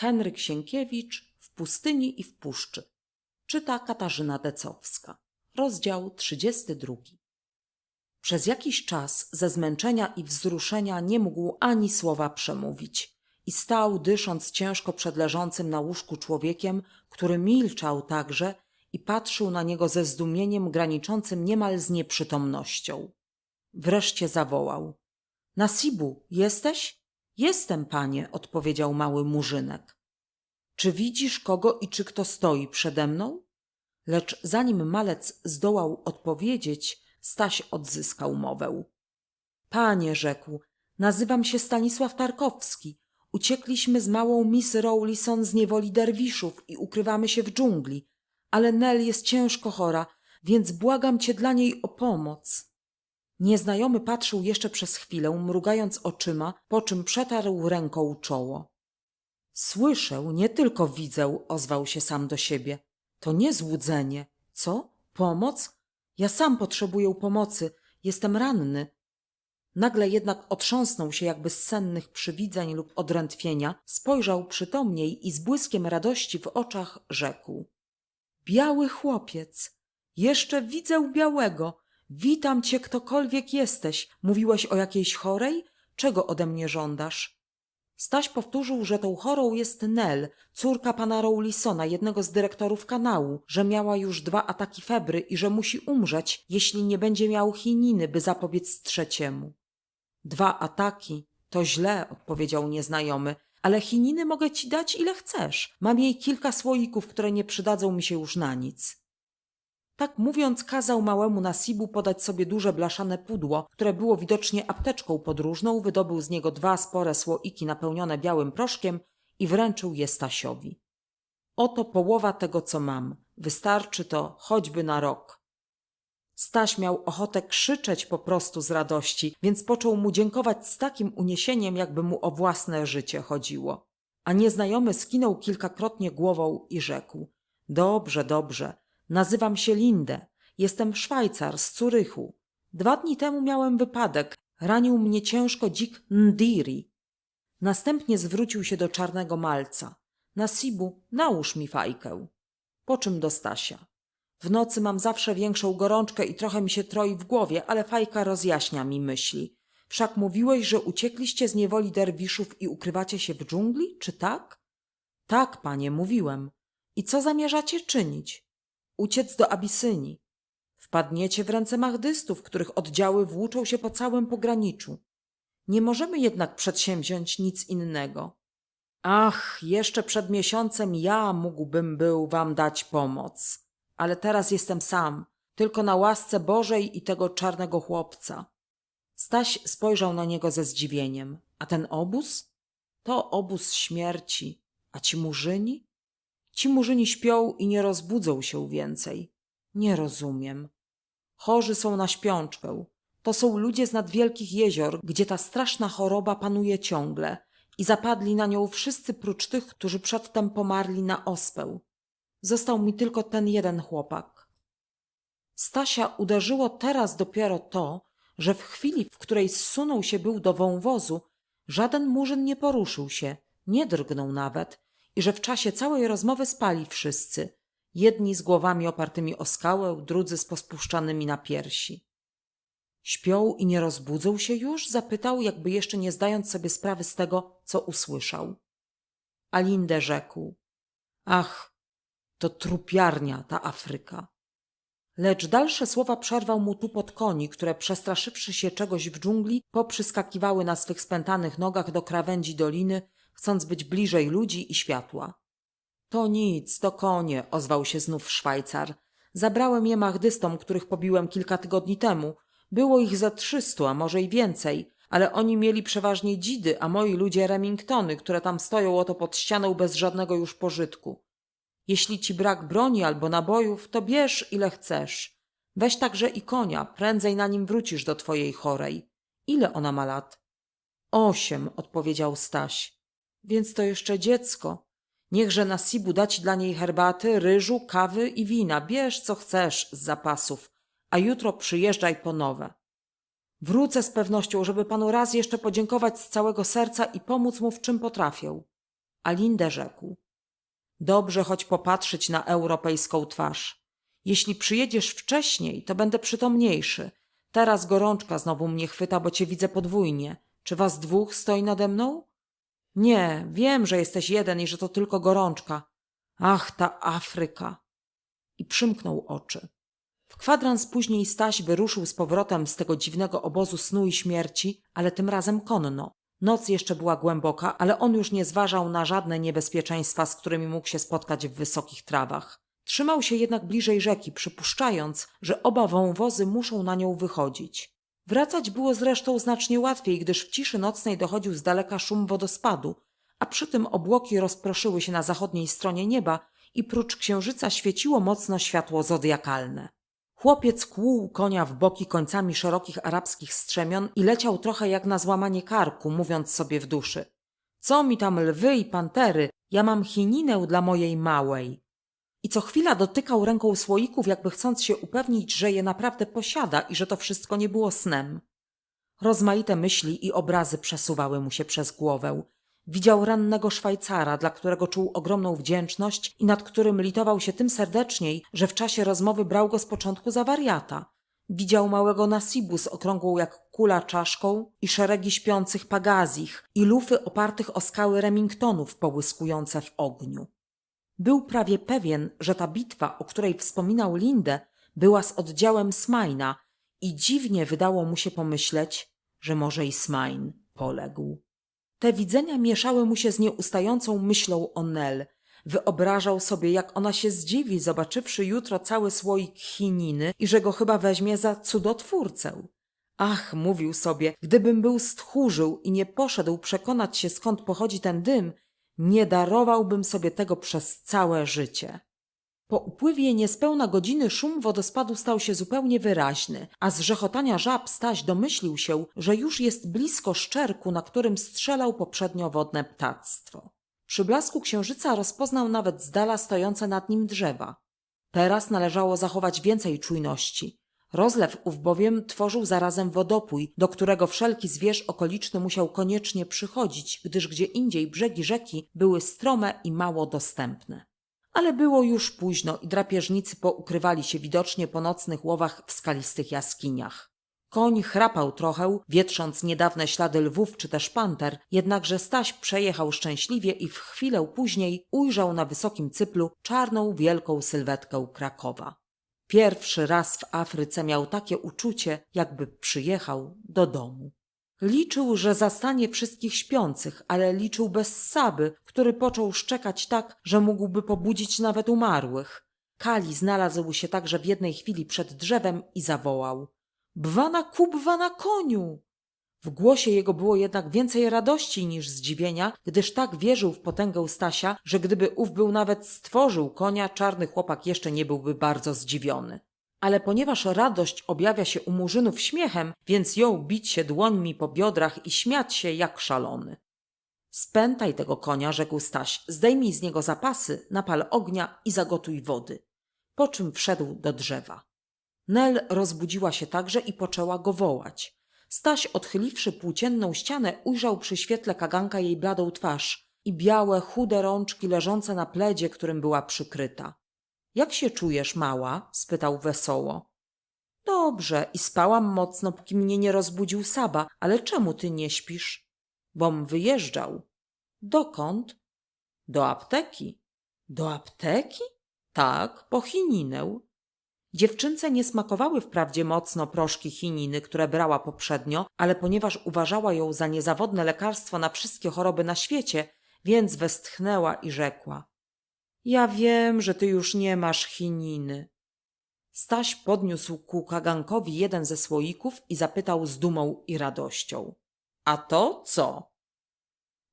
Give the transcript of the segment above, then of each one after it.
Henryk Sienkiewicz w pustyni i w puszczy. Czyta Katarzyna Decowska. Rozdział 32. Przez jakiś czas ze zmęczenia i wzruszenia nie mógł ani słowa przemówić i stał dysząc ciężko przed leżącym na łóżku człowiekiem, który milczał także i patrzył na niego ze zdumieniem graniczącym niemal z nieprzytomnością. Wreszcie zawołał. Nasibu, jesteś? Jestem, panie, odpowiedział mały murzynek. Czy widzisz kogo i czy kto stoi przede mną? Lecz zanim malec zdołał odpowiedzieć, Staś odzyskał mowę. Panie, rzekł, nazywam się Stanisław Tarkowski. Uciekliśmy z małą Miss Rowlison z niewoli derwiszów i ukrywamy się w dżungli, ale Nel jest ciężko chora, więc błagam cię dla niej o pomoc. Nieznajomy patrzył jeszcze przez chwilę, mrugając oczyma, po czym przetarł ręką czoło. Słyszę, nie tylko widzę, ozwał się sam do siebie. To nie złudzenie. Co? Pomoc? Ja sam potrzebuję pomocy. Jestem ranny. Nagle jednak otrząsnął się jakby z sennych przywidzeń lub odrętwienia, spojrzał przytomniej i z błyskiem radości w oczach rzekł. Biały chłopiec! Jeszcze widzę białego! Witam cię, ktokolwiek jesteś. Mówiłeś o jakiejś chorej? Czego ode mnie żądasz? Staś powtórzył, że tą chorą jest Nel, córka pana Rowlisona, jednego z dyrektorów kanału, że miała już dwa ataki febry i że musi umrzeć, jeśli nie będzie miał chininy, by zapobiec trzeciemu. Dwa ataki? To źle, odpowiedział nieznajomy, ale chininy mogę ci dać ile chcesz. Mam jej kilka słoików, które nie przydadzą mi się już na nic. Tak mówiąc, kazał małemu Nasibu podać sobie duże blaszane pudło, które było widocznie apteczką podróżną, wydobył z niego dwa spore słoiki napełnione białym proszkiem i wręczył je Stasiowi. Oto połowa tego, co mam. Wystarczy to choćby na rok. Staś miał ochotę krzyczeć po prostu z radości, więc począł mu dziękować z takim uniesieniem, jakby mu o własne życie chodziło. A nieznajomy skinął kilkakrotnie głową i rzekł: Dobrze, dobrze. Nazywam się Lindę. Jestem Szwajcar z Curychu. Dwa dni temu miałem wypadek. Ranił mnie ciężko dzik Ndiri. Następnie zwrócił się do czarnego malca. Nasibu, nałóż mi fajkę. Po czym do Stasia. W nocy mam zawsze większą gorączkę i trochę mi się troi w głowie, ale fajka rozjaśnia mi myśli. Wszak mówiłeś, że uciekliście z niewoli derwiszów i ukrywacie się w dżungli, czy tak? Tak, panie, mówiłem. I co zamierzacie czynić? Uciec do Abysynii. Wpadniecie w ręce mahdystów, których oddziały włóczą się po całym pograniczu. Nie możemy jednak przedsięwziąć nic innego. Ach, jeszcze przed miesiącem ja mógłbym był wam dać pomoc, ale teraz jestem sam, tylko na łasce Bożej i tego czarnego chłopca. Staś spojrzał na niego ze zdziwieniem. A ten obóz? To obóz śmierci. A ci murzyni? Ci murzyni śpią i nie rozbudzą się więcej. Nie rozumiem. Chorzy są na śpiączkę. To są ludzie z nad wielkich jezior, gdzie ta straszna choroba panuje ciągle i zapadli na nią wszyscy prócz tych, którzy przedtem pomarli na ospę. Został mi tylko ten jeden chłopak. Stasia uderzyło teraz dopiero to, że w chwili, w której zsunął się był do wąwozu, żaden murzyn nie poruszył się, nie drgnął nawet i że w czasie całej rozmowy spali wszyscy, jedni z głowami opartymi o skałę, drudzy z pospuszczanymi na piersi. Śpią i nie rozbudzą się już? zapytał, jakby jeszcze nie zdając sobie sprawy z tego, co usłyszał. Alinde rzekł. Ach, to trupiarnia ta Afryka. Lecz dalsze słowa przerwał mu tupot koni, które przestraszywszy się czegoś w dżungli, poprzyskakiwały na swych spętanych nogach do krawędzi doliny, chcąc być bliżej ludzi i światła. To nic, to konie, ozwał się znów Szwajcar. Zabrałem je mahdystom, których pobiłem kilka tygodni temu. Było ich za trzystu, a może i więcej, ale oni mieli przeważnie dzidy, a moi ludzie Remingtony, które tam stoją oto pod ścianą bez żadnego już pożytku. Jeśli ci brak broni albo nabojów, to bierz ile chcesz. Weź także i konia, prędzej na nim wrócisz do twojej chorej. Ile ona ma lat? Osiem, odpowiedział Staś. Więc to jeszcze dziecko. Niechże Nasibu da ci dla niej herbaty, ryżu, kawy i wina. Bierz co chcesz z zapasów, a jutro przyjeżdżaj po nowe. Wrócę z pewnością, żeby panu raz jeszcze podziękować z całego serca i pomóc mu w czym potrafię. a Lindę rzekł. Dobrze choć popatrzeć na europejską twarz. Jeśli przyjedziesz wcześniej, to będę przytomniejszy. Teraz gorączka znowu mnie chwyta, bo cię widzę podwójnie. Czy was dwóch stoi nade mną? Nie, wiem, że jesteś jeden i że to tylko gorączka. Ach, ta Afryka. I przymknął oczy. W kwadrans później Staś wyruszył z powrotem z tego dziwnego obozu snu i śmierci, ale tym razem konno. Noc jeszcze była głęboka, ale on już nie zważał na żadne niebezpieczeństwa, z którymi mógł się spotkać w wysokich trawach. Trzymał się jednak bliżej rzeki, przypuszczając, że oba wąwozy muszą na nią wychodzić. Wracać było zresztą znacznie łatwiej, gdyż w ciszy nocnej dochodził z daleka szum wodospadu, a przy tym obłoki rozproszyły się na zachodniej stronie nieba i prócz księżyca świeciło mocno światło zodiakalne. Chłopiec kłuł konia w boki końcami szerokich arabskich strzemion i leciał trochę jak na złamanie karku, mówiąc sobie w duszy. Co mi tam lwy i pantery, ja mam chininę dla mojej małej. I co chwila dotykał ręką słoików, jakby chcąc się upewnić, że je naprawdę posiada i że to wszystko nie było snem. Rozmaite myśli i obrazy przesuwały mu się przez głowę. Widział rannego Szwajcara, dla którego czuł ogromną wdzięczność i nad którym litował się tym serdeczniej, że w czasie rozmowy brał go z początku za wariata. Widział małego Nasibu z okrągłą jak kula czaszką i szeregi śpiących pagazich i lufy opartych o skały Remingtonów połyskujące w ogniu. Był prawie pewien, że ta bitwa, o której wspominał Lindę, była z oddziałem Smajna i dziwnie wydało mu się pomyśleć, że może i Smajn poległ. Te widzenia mieszały mu się z nieustającą myślą o Nel. Wyobrażał sobie, jak ona się zdziwi, zobaczywszy jutro cały słoik chininy i że go chyba weźmie za cudotwórcę. Ach, mówił sobie, gdybym był stchórzył i nie poszedł przekonać się, skąd pochodzi ten dym, nie darowałbym sobie tego przez całe życie. Po upływie niespełna godziny szum wodospadu stał się zupełnie wyraźny, a z rzechotania żab Staś domyślił się, że już jest blisko szczerku, na którym strzelał poprzednio wodne ptactwo. Przy blasku księżyca rozpoznał nawet z dala stojące nad nim drzewa. Teraz należało zachować więcej czujności. Rozlew ów bowiem tworzył zarazem wodopój, do którego wszelki zwierz okoliczny musiał koniecznie przychodzić, gdyż gdzie indziej brzegi rzeki były strome i mało dostępne. Ale było już późno i drapieżnicy poukrywali się widocznie po nocnych łowach w skalistych jaskiniach. Koń chrapał trochę, wietrząc niedawne ślady lwów czy też panter, jednakże Staś przejechał szczęśliwie i w chwilę później ujrzał na wysokim cyplu czarną, wielką sylwetkę Krakowa. Pierwszy raz w Afryce miał takie uczucie, jakby przyjechał do domu. Liczył, że zastanie wszystkich śpiących, ale liczył bez Saby, który począł szczekać tak, że mógłby pobudzić nawet umarłych. Kali znalazł się także w jednej chwili przed drzewem i zawołał. Bwana kubwa na koniu! W głosie jego było jednak więcej radości niż zdziwienia, gdyż tak wierzył w potęgę Stasia, że gdyby ów był nawet stworzył konia, czarny chłopak jeszcze nie byłby bardzo zdziwiony. Ale ponieważ radość objawia się u murzynów śmiechem, więc jął bić się dłońmi po biodrach i śmiać się jak szalony. Spętaj tego konia, rzekł Staś, zdejmij z niego zapasy, napal ognia i zagotuj wody. Po czym wszedł do drzewa. Nel rozbudziła się także i poczęła go wołać. Staś, odchyliwszy płócienną ścianę, ujrzał przy świetle kaganka jej bladą twarz i białe, chude rączki leżące na pledzie, którym była przykryta. Jak się czujesz, mała? spytał wesoło. Dobrze, i spałam mocno, póki mnie nie rozbudził Saba, ale czemu ty nie śpisz? Bom wyjeżdżał. Dokąd? Do apteki. Do apteki? Tak, po chininę. Dziewczynce nie smakowały wprawdzie mocno proszki chininy, które brała poprzednio, ale ponieważ uważała ją za niezawodne lekarstwo na wszystkie choroby na świecie, więc westchnęła i rzekła. Ja wiem, że ty już nie masz chininy. Staś podniósł ku kagankowi jeden ze słoików i zapytał z dumą i radością. A to co?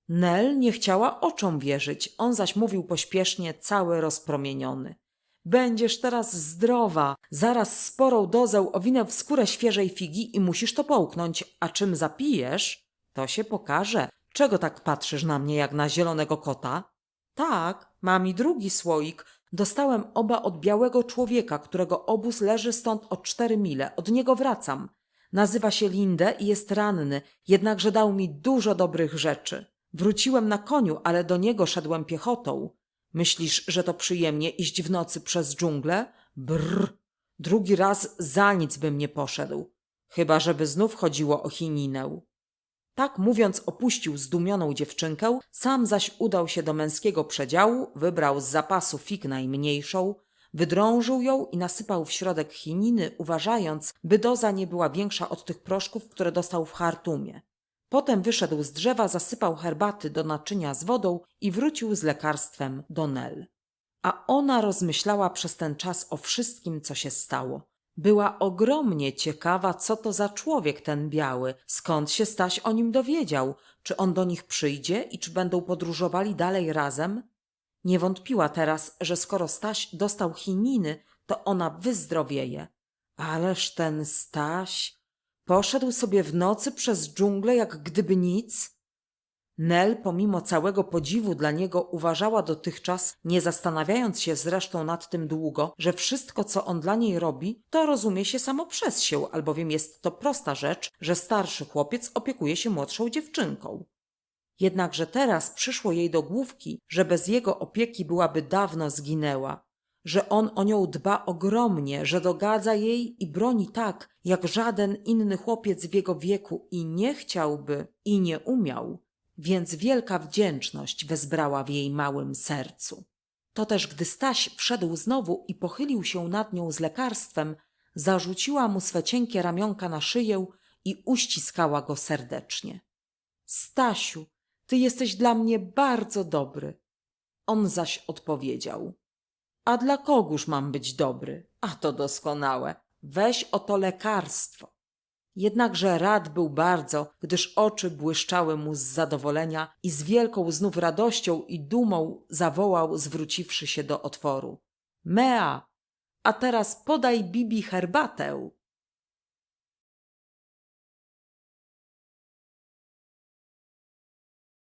Nel nie chciała oczom wierzyć, on zaś mówił pośpiesznie, cały rozpromieniony. Będziesz teraz zdrowa. Zaraz sporą dozę owinę w skórę świeżej figi i musisz to połknąć, a czym zapijesz, to się pokaże. Czego tak patrzysz na mnie jak na zielonego kota? Tak, mam i drugi słoik. Dostałem oba od białego człowieka, którego obóz leży stąd o cztery mile. Od niego wracam. Nazywa się Lindę i jest ranny, jednakże dał mi dużo dobrych rzeczy. Wróciłem na koniu, ale do niego szedłem piechotą. Myślisz, że to przyjemnie iść w nocy przez dżunglę? Brr. Drugi raz za nic bym nie poszedł. Chyba, żeby znów chodziło o chininę. Tak mówiąc, opuścił zdumioną dziewczynkę, sam zaś udał się do męskiego przedziału, wybrał z zapasu fig najmniejszą, wydrążył ją i nasypał w środek chininy, uważając, by doza nie była większa od tych proszków, które dostał w Chartumie. Potem wyszedł z drzewa, zasypał herbaty do naczynia z wodą i wrócił z lekarstwem do Nel. A ona rozmyślała przez ten czas o wszystkim, co się stało. Była ogromnie ciekawa, co to za człowiek ten biały, skąd się Staś o nim dowiedział, czy on do nich przyjdzie i czy będą podróżowali dalej razem. Nie wątpiła teraz, że skoro Staś dostał chininy, to ona wyzdrowieje. Ależ ten Staś poszedł sobie w nocy przez dżunglę jak gdyby nic. Nel, pomimo całego podziwu dla niego, uważała dotychczas, nie zastanawiając się zresztą nad tym długo, że wszystko, co on dla niej robi, to rozumie się samo przez się, albowiem jest to prosta rzecz, że starszy chłopiec opiekuje się młodszą dziewczynką. Jednakże teraz przyszło jej do główki, że bez jego opieki byłaby dawno zginęła, że on o nią dba ogromnie, że dogadza jej i broni tak, jak żaden inny chłopiec w jego wieku i nie chciałby, i nie umiał, więc wielka wdzięczność wezbrała w jej małym sercu. To też gdy Staś wszedł znowu i pochylił się nad nią z lekarstwem, zarzuciła mu swe cienkie ramionka na szyję i uściskała go serdecznie. Stasiu, ty jesteś dla mnie bardzo dobry. On zaś odpowiedział. A dla kogóż mam być dobry? A to doskonałe. Weź oto lekarstwo. Jednakże rad był bardzo, gdyż oczy błyszczały mu z zadowolenia i z wielką znów radością i dumą zawołał, zwróciwszy się do otworu. Mea, a teraz podaj Bibi herbatę.